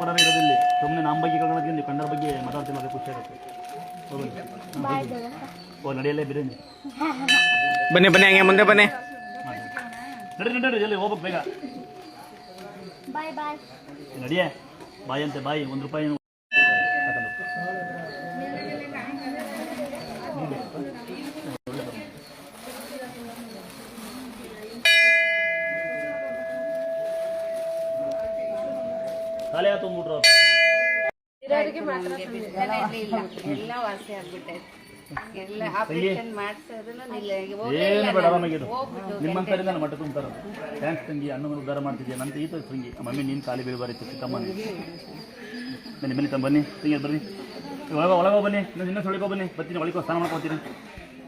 ಪರ ಇರೋದಿಲ್ಲ. ಸುಮ್ಮನೆ ನಮ್ಮ ಬಗ್ಗೆ ಕಳ್ಕೊಳ್ಳೋಕೆ ನೀವು ಕನ್ನಡ ಬಗ್ಗೆ ಮಾತಾಡ್ತಿಲ್ಲ ಮತ್ತೆ ಖುಷಿ ಆಗುತ್ತೆ. ಓ ನಡೆಯಲ್ಲೇ ಬಿರಿಯಾನಿ. ಬನ್ನಿ ಬನ್ನಿ ಹಂಗೆ ಮುಂದೆ ಬನ್ನಿ. ನಡಿ ನಡಿ ನಡಿ ಎಲ್ಲಿ ಹೋಗ್ಬೇಕು ಬೇಗ. ಬಾಯ್ ಬಾಯ್ ನಡಿಯೇ. ಬಾಯಿ ಅಂತೆ ಬಾಯಿ. ಒಂದು ರೂಪಾಯಿ ತಲೆ ತುಂಬಿಟ್ರು. ಎಲ್ಲ ವಾಸಿ ಆಗ್ಬಿಟ್ಟೈತೆ ಎಲ್ಲ ಆಪರೇಷನ್ ಮಾಡ್ಸೋದನ್ನು ನಿಲ್ಲ. ಏನು ಬೇಡ ಆರಾಮಾಗಿರು ನಿಮ್ಮಂತರಿಂದ ನಾನು ಮಟ್ಟ ತುಂಬ್ತಾರ ಥ್ಯಾಂಕ್ಸ್ ತಂಗಿ ಅನ್ನ ಉದ್ಧಾರ ಮಾಡ್ತಿದ್ದೆ ನಂತರ ಈತ ತಂಗಿ. ಮಮ್ಮಿ ನೀನು ಖಾಲಿ ಬೀಳ್ಬಾರಿತ್ತು ಚಿಕ್ಕಮ್ಮ ಬನ್ನಿ ಬನ್ನಿ ತಮ್ಮ ಬನ್ನಿ. ತಂಗಿ ಬನ್ನಿ ಒಳಗ ಒಳಗ ಬನ್ನಿ. ನಾನು ಇನ್ನೊಂದು ಹೊಳಿಕೋ ಬನ್ನಿ. ಬರ್ತೀನಿ ಒಳಗೆ ಸ್ನಾನ ಮಾಡ್ಕೊತೀನಿ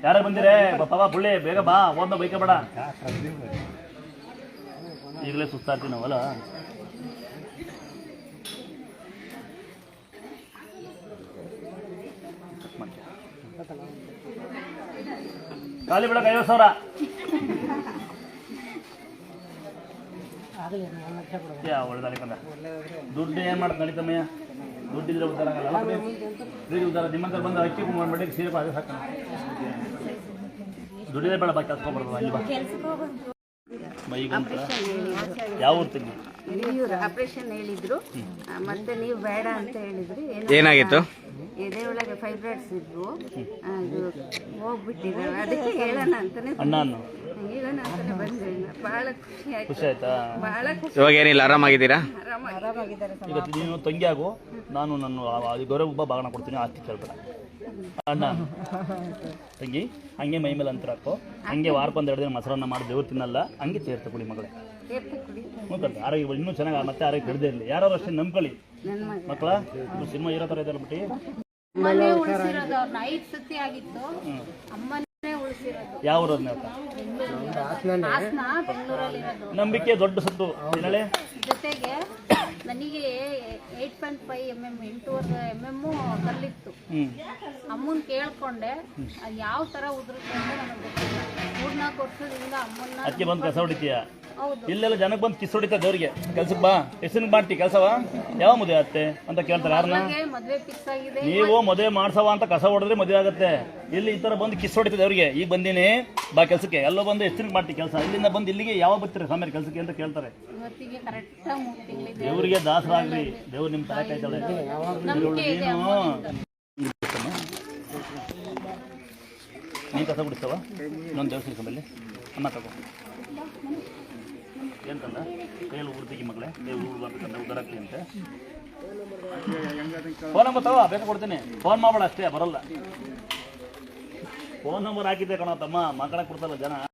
ಯಾರು ಬಂದಿರೇ? ಪಾಪ ಬುಳ್ಳೆ ಬೇಗ ಬಾ. ಓದ್ನ ಬೈಕ ಬೇಡ ಈಗಲೇ ಸುಸ್ತಾಗ್ತೀವಿ ನಾವಲ್ಲ. ಖಾಲಿ ಬಿಡಕ್ಕೆ ಐವತ್ತು ಸಾವಿರ. ಯಾ ಒಳ್ಳೆದಾಳೆ ಕಂದ ದುಡ್ಡು ಏನು ಮಾಡ್ತಾ ನಡೀತಮ್ಮಯ್ಯ ದುಡ್ಡಿದ್ರೆ ಉದ್ದಾರ ಆಗಲ್ಲ. ದುಡ್ಡು ಉದ್ದಾರ ನಿಮ್ಮಂತ ಬಂದು ಅಕ್ಕಿ ಕುಮಾರ್ ಮಾಡಿ ಸೀರೆ ಅದೇ ಸಾಕ ದುಡ್ಡಿದ್ರೆ ಬೇಡ ಬಾಕಿ ಹತ್ಕೊಂಡ್ಬರ್ಬೋದು ಅಲ್ಲಿ ಬಾ. ಯಾವ ಊರು ತಂಗಿ ಆಪರೇಷನ್ ಹೇಳಿದ್ರು. ಮತ್ತೆ ನೀವು ಬೇಡ ಅಂತ ಹೇಳಿದ್ರಿ. ಏನಾಗಿತ್ತು? ಎದೆ ಒಳಗೆ ಫೈಬ್ರಾಯ್ಡ್ಸ್ ಇದ್ವು ಅದು ಇದು ಹೋಗ್ಬಿಟ್ಟಿದ್ದಾವೆ ಅದಕ್ಕೆ ಹೇಳೋಣ ಅಂತಾನೆ ಅಣ್ಣ ಅನ್ನು ಹೇಳೋಣ ಅಂತಾನೆ ಬಂದೆ. ಬಹಳ ಖುಷಿ ಆಯ್ತು. ಖುಷಿ ಆಯ್ತಾ? ಬಹಳ ಖುಷಿ ಇವಾಗ ಏನಿಲ್ಲ ಆರಾಮಾಗಿದ್ದೀರಾ? ಆರಾಮಾಗಿದ್ದಾರೆ ಈಗ ನೀನು ತಂಗಿ ಆಗು ನಾನು ನನ್ನ ಗೌರವ ಒಬ್ಬ ಭಾಗನ ಕೊಡ್ತೀನಿ ಆಸ್ತಿ ಕೇಳ್ಬೇಡ. ಅಣ್ಣ ತಂಗಿ ಹಂಗೆ ಮೈ ಮೇಲೆ ಅಂತರ ಹಾಕೋ. ಹಂಗೆ ಎರಡು ದಿನ ಮೊಸರನ್ನ ಮಾಡಿ ದೇವ್ರು ತಿನ್ನಲ್ಲ. ಹಂಗೆ ಸೇರ್ತೆ ಕುಡಿ ಮಗಳೇ. ಕುಡಿ ಆರೋಗ್ಯ ಇನ್ನೂ ಚೆನ್ನಾಗಿ ಮತ್ತೆ ಆರೋಗ್ಯ ಹಿಡ್ದೇ ಇರಲಿ. ಯಾರು ಅಷ್ಟೇ ನಂಬ್ಕೊಳ್ಳಿ. ಮಕ್ಕಳ ಸಿನಿಮಾ ಇರೋ ಥರ ಇದೆ ಬಿಟ್ಟು. ಅಮ್ಮನೇ ಉಳಿಸಿರೋದು ಅವ್ರನ್ನ ಐದು ಸತಿ ಆಗಿತ್ತು. ಅಮ್ಮನೇ ಉಳಿಸಿರೋದು. ಯಾವ ಊರದ್ನ ಹಾಸನ ಬೆಂಗಳೂರಲ್ಲಿರೋದು. ನಂಬಿಕೆ ದೊಡ್ಡ ಸತ್ತು. ಜೊತೆಗೆ ನನಗೆ eight point five M M ಎಂಟೂವರೆ ಎಂ ಎಮ್ಮು ಕಲ್ಲಿತ್ತು. ಅಮ್ಮನ್ ಕೇಳ್ಕೊಂಡೆ ಅದು ಯಾವ ತರ ಉದುರುತ್ತೆ ಅಂತ ನನಗೆ ಗೊತ್ತಿಲ್ಲ. ಮೂರ್ನಾಲ್ಕು ವರ್ಷದಿಂದ ಅಮ್ಮನ್ನ ಅದಕ್ಕೆ ಬಂದು ಕಸ ಹೊಡಿತೀಯ? ಇಲ್ಲೆಲ್ಲ ಜನಕ್ಕೆ ಬಂದು ಕಿಸ್ ಹೊಡಿತಾ ಅವ್ರಿಗೆ ಕೆಲ್ಸಕ್ಕೆ ಬಾ. ಎಷ್ಟು ಮಾಡ್ತಿ ಕೆಲಸವ? ಯಾವ ಮದುವೆ ಆಗುತ್ತೆ ಅಂತ ಕೇಳ್ತಾರೆ ಯಾರನ್ನ? ನೀವು ಮದುವೆ ಮಾಡ್ಸವ ಅಂತ ಕಸ ಹೊಡೆದ್ರೆ ಮದುವೆ ಆಗುತ್ತೆ. ಇಲ್ಲಿ ಈ ಥರ ಬಂದು ಕಿಸ್ ಹೊಡಿತದೆ ಅವ್ರಿಗೆ ಈಗ ಬಂದೀನಿ ಬಾ ಕೆಲಸಕ್ಕೆ. ಎಲ್ಲೋ ಬಂದು ಎಷ್ಟು ಮಾಡ್ತಿ ಕೆಲಸ. ಇಲ್ಲಿಂದ ಬಂದು ಇಲ್ಲಿಗೆ ಯಾವಾಗ ಬರ್ತೀರಿ ಸ್ವಾಮಿ ಕೆಲಸಕ್ಕೆ ಅಂತ ಕೇಳ್ತಾರೆ. ದೇವರಿಗೆ ದಾಸರಾಗ್ರಿ. ದೇವ್ರು ನಿಮ್ಮ ತಾಯಿ ಕಾಯ್ತಾಳೆ ನೀನು ಕಸ ಬಿಡಿಸ್ತವ ಇನ್ನೊಂದು ದೇವಸ್ಥಾನ ಅಮ್ಮ ತಗೋ. ಏನು ತಂದ ಕೈಯಲ್ಲಿ ಊರ್ತಿಗೆ ಮಗಳೇ ಕೈ ಊರು ಬರ್ಬೇಕಂತ ಉದ್ದಾರ ಆಗ್ತಿ ಅಂತೆ. ಫೋನ್ ನಂಬರ್ ತಗೋ, ಬೇಕು ಕೊಡ್ತೀನಿ. ಫೋನ್ ಮಾಡಬೇಡ ಅಷ್ಟೇ, ಬರಲ್ಲ. ಫೋನ್ ನಂಬರ್ ಹಾಕಿದ್ದೆ ಕಣ ತಮ್ಮ ಮಕ್ಕಳ ಕೊಡ್ತಲ್ಲ ಜನ.